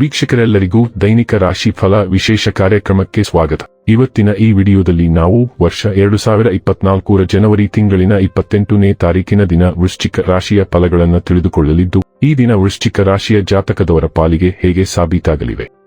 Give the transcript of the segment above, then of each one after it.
ವೀಕ್ಷಕರೆಲ್ಲರಿಗೂ ದೈನಿಕ ರಾಶಿ ಫಲ ವಿಶೇಷ ಕಾರ್ಯಕ್ರಮಕ್ಕೆ ಸ್ವಾಗತ. ಇವತ್ತಿನ ಈ ವಿಡಿಯೋದಲ್ಲಿ ನಾವು ವರ್ಷ ಎರಡು ಸಾವಿರ ಇಪ್ಪತ್ನಾಲ್ಕರ ಜನವರಿ ತಿಂಗಳಿನ ಇಪ್ಪತ್ತೆಂಟನೇ ತಾರೀಕಿನ ದಿನ ವೃಶ್ಚಿಕ ರಾಶಿಯ ಫಲಗಳನ್ನು ತಿಳಿದುಕೊಳ್ಳಲಿದ್ದು, ಈ ದಿನ ವೃಶ್ಚಿಕ ರಾಶಿಯ ಜಾತಕದವರ ಪಾಲಿಗೆ ಹೇಗೆ ಸಾಬೀತಾಗಲಿವೆ?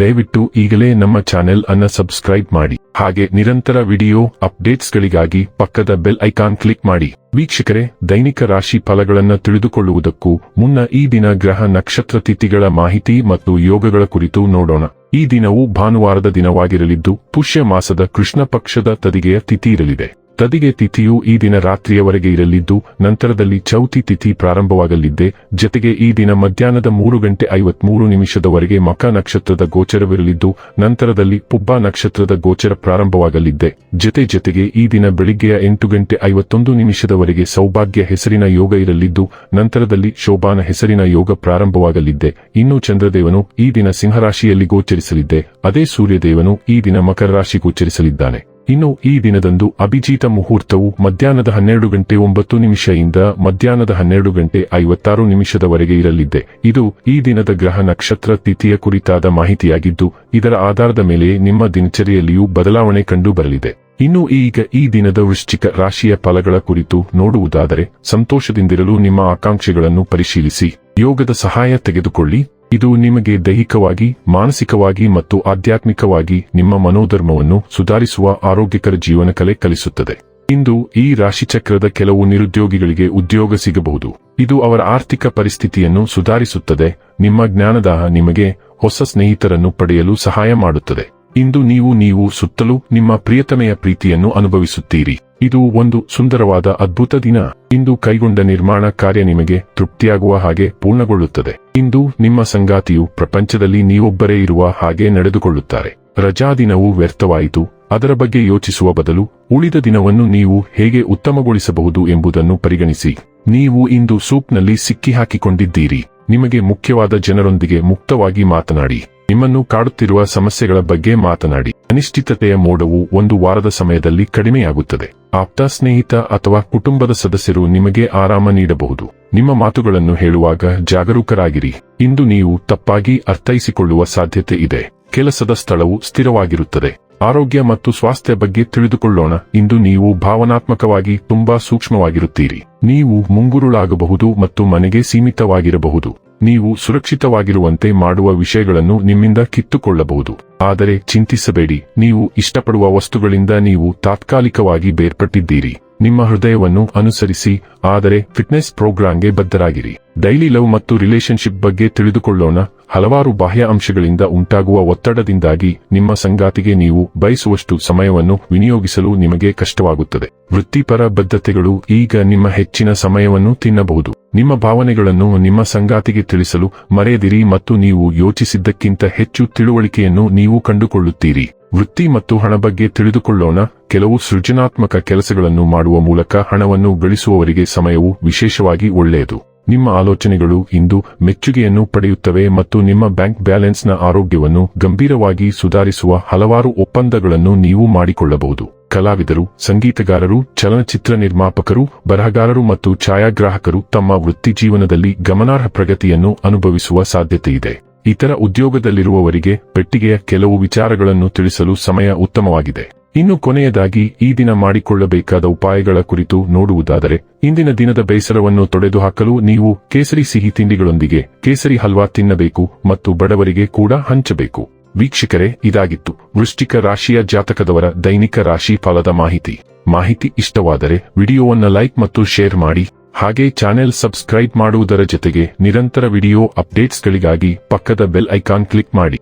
ದಯವಿಟ್ಟು ಈಗಲೇ ನಮ್ಮ ಚಾನೆಲ್ ಅನ್ನ ಸಬ್ಸ್ಕ್ರೈಬ್ ಮಾಡಿ. ಹಾಗೆ ನಿರಂತರ ವಿಡಿಯೋ ಅಪ್ಡೇಟ್ಸ್ಗಳಿಗಾಗಿ ಪಕ್ಕದ ಬೆಲ್ ಐಕಾನ್ ಕ್ಲಿಕ್ ಮಾಡಿ. ವೀಕ್ಷಕರೇ, ದೈನಿಕ ರಾಶಿ ಫಲಗಳನ್ನು ತಿಳಿದುಕೊಳ್ಳುವುದಕ್ಕೂ ಮುನ್ನ ಈ ದಿನ ಗ್ರಹ ನಕ್ಷತ್ರ ತಿಥಿಗಳ ಮಾಹಿತಿ ಮತ್ತು ಯೋಗಗಳ ಕುರಿತು ನೋಡೋಣ. ಈ ದಿನವು ಭಾನುವಾರದ ದಿನವಾಗಿರಲಿದ್ದು, ಪುಷ್ಯ ಮಾಸದ ಕೃಷ್ಣ ಪಕ್ಷದ ತದಿಗೆಯ ತಿಥಿ ಇರಲಿದೆ. ತದಿಗೆ ತಿಥಿಯು ಈ ದಿನ ರಾತ್ರಿಯವರೆಗೆ ಇರಲಿದ್ದು, ನಂತರದಲ್ಲಿ ಚೌತಿ ತಿಥಿ ಪ್ರಾರಂಭವಾಗಲಿದ್ದೆ, ಜತೆಗೆ ಈ ದಿನ ಮಧ್ಯಾಹ್ನದ ಮೂರು ಗಂಟೆ ಐವತ್ಮೂರು ನಿಮಿಷದವರೆಗೆ ಮಕ ನಕ್ಷತ್ರದ ಗೋಚರವಿರಲಿದ್ದು, ನಂತರದಲ್ಲಿ ಪುಬ್ಬ ನಕ್ಷತ್ರದ ಗೋಚರ ಪ್ರಾರಂಭವಾಗಲಿದ್ದೆ. ಜತೆ ಜತೆಗೆ ಈ ದಿನ ಬೆಳಿಗ್ಗೆಯ ಎಂಟು ಗಂಟೆ ಐವತ್ತೊಂದು ನಿಮಿಷದವರೆಗೆ ಸೌಭಾಗ್ಯ ಹೆಸರಿನ ಯೋಗ ಇರಲಿದ್ದು, ನಂತರದಲ್ಲಿ ಶೋಭಾನ ಹೆಸರಿನ ಯೋಗ ಪ್ರಾರಂಭವಾಗಲಿದ್ದೆ. ಇನ್ನು ಚಂದ್ರದೇವನು ಈ ದಿನ ಸಿಂಹರಾಶಿಯಲ್ಲಿ ಗೋಚರಿಸಲಿದ್ದೆ. ಅದೇ ಸೂರ್ಯದೇವನು ಈ ದಿನ ಮಕರ ರಾಶಿ ಗೋಚರಿಸಲಿದ್ದಾನೆ. ಇನ್ನು ಈ ದಿನದಂದು ಅಭಿಜಿತ ಮುಹೂರ್ತವು ಮಧ್ಯಾಹ್ನದ ಹನ್ನೆರಡು ಗಂಟೆ ಒಂಬತ್ತು ನಿಮಿಷದಿಂದ ಮಧ್ಯಾಹ್ನದ ಹನ್ನೆರಡು ಗಂಟೆ ಐವತ್ತಾರು ನಿಮಿಷದವರೆಗೆ ಇರಲಿದೆ. ಇದು ಈ ದಿನದ ಗ್ರಹ ನಕ್ಷತ್ರ ತಿಥಿಯ ಕುರಿತಾದ ಮಾಹಿತಿಯಾಗಿದ್ದು, ಇದರ ಆಧಾರದ ಮೇಲೆ ನಿಮ್ಮ ದಿನಚರಿಯಲ್ಲಿಯೂ ಬದಲಾವಣೆ ಕಂಡು ಬರಲಿದೆ ಇನ್ನು ಈಗ ಈ ದಿನದ ವೃಶ್ಚಿಕ ರಾಶಿಯ ಫಲಗಳ ಕುರಿತು ನೋಡುವುದಾದರೆ, ಸಂತೋಷದಿಂದಿರಲು ನಿಮ್ಮ ಆಕಾಂಕ್ಷೆಗಳನ್ನು ಪರಿಶೀಲಿಸಿ, ಯೋಗದ ಸಹಾಯ ತೆಗೆದುಕೊಳ್ಳಿ. ಇದು ನಿಮಗೆ ದೈಹಿಕವಾಗಿ, ಮಾನಸಿಕವಾಗಿ ಮತ್ತು ಆಧ್ಯಾತ್ಮಿಕವಾಗಿ ನಿಮ್ಮ ಮನೋಧರ್ಮವನ್ನು ಸುಧಾರಿಸುವ ಆರೋಗ್ಯಕರ ಜೀವನ ಕಲೆ ಕಲಿಸುತ್ತದೆ. ಇಂದು ಈ ರಾಶಿಚಕ್ರದ ಕೆಲವು ನಿರುದ್ಯೋಗಿಗಳಿಗೆ ಉದ್ಯೋಗ ಸಿಗಬಹುದು. ಇದು ಅವರ ಆರ್ಥಿಕ ಪರಿಸ್ಥಿತಿಯನ್ನು ಸುಧಾರಿಸುತ್ತದೆ, ನಿಮ್ಮ ಜ್ಞಾನದಾಹ ನಿಮಗೆ ಹೊಸ ಸ್ನೇಹಿತರನ್ನು ಪಡೆಯಲು ಸಹಾಯ ಮಾಡುತ್ತದೆ. ಇಂದು ನೀವು ನೀವು ಸುತ್ತಲೂ ನಿಮ್ಮ ಪ್ರಿಯತಮೆಯ ಪ್ರೀತಿಯನ್ನು ಅನುಭವಿಸುತ್ತೀರಿ. ಇದು ಒಂದು ಸುಂದರವಾದ ಅದ್ಭುತ ದಿನ. ಇಂದು ಕೈಗೊಂಡ ನಿರ್ಮಾಣ ಕಾರ್ಯ ನಿಮಗೆ ತೃಪ್ತಿಯಾಗುವ ಹಾಗೆ ಪೂರ್ಣಗೊಳ್ಳುತ್ತದೆ. ಇಂದು ನಿಮ್ಮ ಸಂಗಾತಿಯು ಪ್ರಪಂಚದಲ್ಲಿ ನೀವೊಬ್ಬರೇ ಇರುವ ಹಾಗೆ ನಡೆದುಕೊಳ್ಳುತ್ತಾರೆ. ರಜಾದಿನವು ವ್ಯರ್ಥವಾಯಿತು. ಅದರ ಬಗ್ಗೆ ಯೋಚಿಸುವ ಬದಲು ಉಳಿದ ದಿನವನ್ನು ನೀವು ಹೇಗೆ ಉತ್ತಮಗೊಳಿಸಬಹುದು ಎಂಬುದನ್ನು ಪರಿಗಣಿಸಿ. ನೀವು ಇಂದು ಸೂಪ್ನಲ್ಲಿ ಸಿಕ್ಕಿಹಾಕಿಕೊಂಡಿದ್ದೀರಿ. ನಿಮಗೆ ಮುಖ್ಯವಾದ ಜನರೊಂದಿಗೆ ಮುಕ್ತವಾಗಿ ಮಾತನಾಡಿ. ನಿಮ್ಮನ್ನು ಕಾಡುತ್ತಿರುವ ಸಮಸ್ಯೆಗಳ ಬಗ್ಗೆ ಮಾತನಾಡಿ. ಅನಿಶ್ಚಿತತೆಯ ಮೋಡವು ಒಂದು ವಾರದ ಸಮಯದಲ್ಲಿ ಕಡಿಮೆಯಾಗುತ್ತದೆ. ಆಪ್ತ ಸ್ನೇಹಿತ ಅಥವಾ ಕುಟುಂಬದ ಸದಸ್ಯರು ನಿಮಗೆ ಆರಾಮ ನೀಡಬಹುದು. ನಿಮ್ಮ ಮಾತುಗಳನ್ನು ಹೇಳುವಾಗ ಜಾಗರೂಕರಾಗಿರಿ. ಇಂದು ನೀವು ತಪ್ಪಾಗಿ ಅರ್ಥೈಸಿಕೊಳ್ಳುವ ಸಾಧ್ಯತೆ ಇದೆ. ಕೆಲಸದ ಸ್ಥಳವು ಸ್ಥಿರವಾಗಿರುತ್ತದೆ. ಆರೋಗ್ಯ ಮತ್ತು ಸ್ವಾಸ್ಥ್ಯ ಬಗ್ಗೆ ತಿಳಿದುಕೊಳ್ಳೋಣ. ಇಂದು ನೀವು ಭಾವನಾತ್ಮಕವಾಗಿ ತುಂಬಾ ಸೂಕ್ಷ್ಮವಾಗಿರುತ್ತೀರಿ. ನೀವು ಮುಂಗುರುಳಾಗಬಹುದು ಮತ್ತು ಮನೆಗೆ ಸೀಮಿತವಾಗಿರಬಹುದು. ನೀವು ಸುರಕ್ಷಿತವಾಗಿರುವಂತೆ ಮಾಡುವ ವಿಷಯಗಳನ್ನು ನಿಮ್ಮಿಂದ ಕಿತ್ತುಕೊಳ್ಳಬಹುದು. ಆದರೆ ಚಿಂತಿಸಬೇಡಿ, ನೀವು ಇಷ್ಟಪಡುವ ವಸ್ತುಗಳಿಂದ ನೀವು ತಾತ್ಕಾಲಿಕವಾಗಿ ಬೇರ್ಪಟ್ಟಿದ್ದೀರಿ. ನಿಮ್ಮ ಹೃದಯವನ್ನು ಅನುಸರಿಸಿ, ಆದರೆ ಫಿಟ್ನೆಸ್ ಪ್ರೋಗ್ರಾಂಗೆ ಬದ್ಧರಾಗಿರಿ. ಡೈಲಿ ಲವ್ ಮತ್ತು ರಿಲೇಶನ್ಶಿಪ್ ಬಗ್ಗೆ ತಿಳಿದುಕೊಳ್ಳೋಣ. ಹಲವಾರು ಬಾಹ್ಯ ಅಂಶಗಳಿಂದ ಉಂಟಾಗುವ ಒತ್ತಡದಿಂದಾಗಿ ನಿಮ್ಮ ಸಂಗಾತಿಗೆ ನೀವು ಬಯಸುವಷ್ಟು ಸಮಯವನ್ನು ವಿನಿಯೋಗಿಸಲು ನಿಮಗೆ ಕಷ್ಟವಾಗುತ್ತದೆ. ವೃತ್ತಿಪರ ಬದ್ಧತೆಗಳು ಈಗ ನಿಮ್ಮ ಹೆಚ್ಚಿನ ಸಮಯವನ್ನು ತಿನ್ನಬಹುದು. ನಿಮ್ಮ ಭಾವನೆಗಳನ್ನು ನಿಮ್ಮ ಸಂಗಾತಿಗೆ ತಿಳಿಸಲು ಮರೆಯದಿರಿ ಮತ್ತು ನೀವು ಯೋಚಿಸಿದ್ದಕ್ಕಿಂತ ಹೆಚ್ಚು ತಿಳುವಳಿಕೆಯನ್ನು ನೀವು ಕಂಡುಕೊಳ್ಳುತ್ತೀರಿ. ವೃತ್ತಿ ಮತ್ತು ಹಣ ಬಗ್ಗೆ ತಿಳಿದುಕೊಳ್ಳೋಣ. ಕೆಲವು ಸೃಜನಾತ್ಮಕ ಕೆಲಸಗಳನ್ನು ಮಾಡುವ ಮೂಲಕ ಹಣವನ್ನು ಗಳಿಸುವವರಿಗೆ ಸಮಯವು ವಿಶೇಷವಾಗಿ ಒಳ್ಳೆಯದು. ನಿಮ್ಮ ಆಲೋಚನೆಗಳು ಇಂದು ಮೆಚ್ಚುಗೆಯನ್ನು ಪಡೆಯುತ್ತವೆ ಮತ್ತು ನಿಮ್ಮ ಬ್ಯಾಂಕ್ ಬ್ಯಾಲೆನ್ಸ್ನ ಆರೋಗ್ಯವನ್ನು ಗಂಭೀರವಾಗಿ ಸುಧಾರಿಸುವ ಹಲವಾರು ಒಪ್ಪಂದಗಳನ್ನು ನೀವು ಮಾಡಿಕೊಳ್ಳಬಹುದು. ಕಲಾವಿದರು, ಸಂಗೀತಗಾರರು, ಚಲನಚಿತ್ರ ನಿರ್ಮಾಪಕರು, ಬರಹಗಾರರು ಮತ್ತು ಛಾಯಾಗ್ರಾಹಕರು ತಮ್ಮ ವೃತ್ತಿ ಜೀವನದಲ್ಲಿ ಗಮನಾರ್ಹ ಪ್ರಗತಿಯನ್ನು ಅನುಭವಿಸುವ ಸಾಧ್ಯತೆಯಿದೆ. ಇತರ ಉದ್ಯೋಗದಲ್ಲಿರುವವರಿಗೆ ಪೆಟ್ಟಿಗೆಯ ಕೆಲವು ವಿಚಾರಗಳನ್ನು ತಿಳಿಸಲು ಸಮಯ ಉತ್ತಮವಾಗಿದೆ. ಇನ್ನು ಕೊನೆಯದಾಗಿ ಈ ದಿನ ಮಾಡಿಕೊಳ್ಳಬೇಕಾದ ಉಪಾಯಗಳ ಕುರಿತು ನೋಡುವುದಾದರೆ, ಇಂದಿನ ದಿನದ ಬೇಸರವನ್ನು ತೊಡೆದುಹಾಕಲು ನೀವು ಕೇಸರಿ ಸಿಹಿ ತಿಂಡಿಗಳೊಂದಿಗೆ ಕೇಸರಿ ಹಲ್ವಾ ತಿನ್ನಬೇಕು ಮತ್ತು ಬಡವರಿಗೆ ಕೂಡ ಹಂಚಬೇಕು. ವೀಕ್ಷಕರೇ, ಇದಾಗಿತ್ತು ವೃಶ್ಚಿಕ ರಾಶಿಯ ಜಾತಕದವರ ದೈನಿಕ ರಾಶಿ ಫಲದ ಮಾಹಿತಿ. ಮಾಹಿತಿ ಇಷ್ಟವಾದರೆ ವಿಡಿಯೋವನ್ನು ಲೈಕ್ ಮತ್ತು ಶೇರ್ ಮಾಡಿ, ಹಾಗೆ ಚಾನೆಲ್ ಸಬ್ಸ್ಕ್ರೈಬ್ ಮಾಡುವುದರ ಜೊತೆಗೆ ನಿರಂತರ ವಿಡಿಯೋ ಅಪ್ಡೇಟ್ಸ್ಗಳಿಗಾಗಿ ಪಕ್ಕದ ಬೆಲ್ ಐಕಾನ್ ಕ್ಲಿಕ್ ಮಾಡಿ.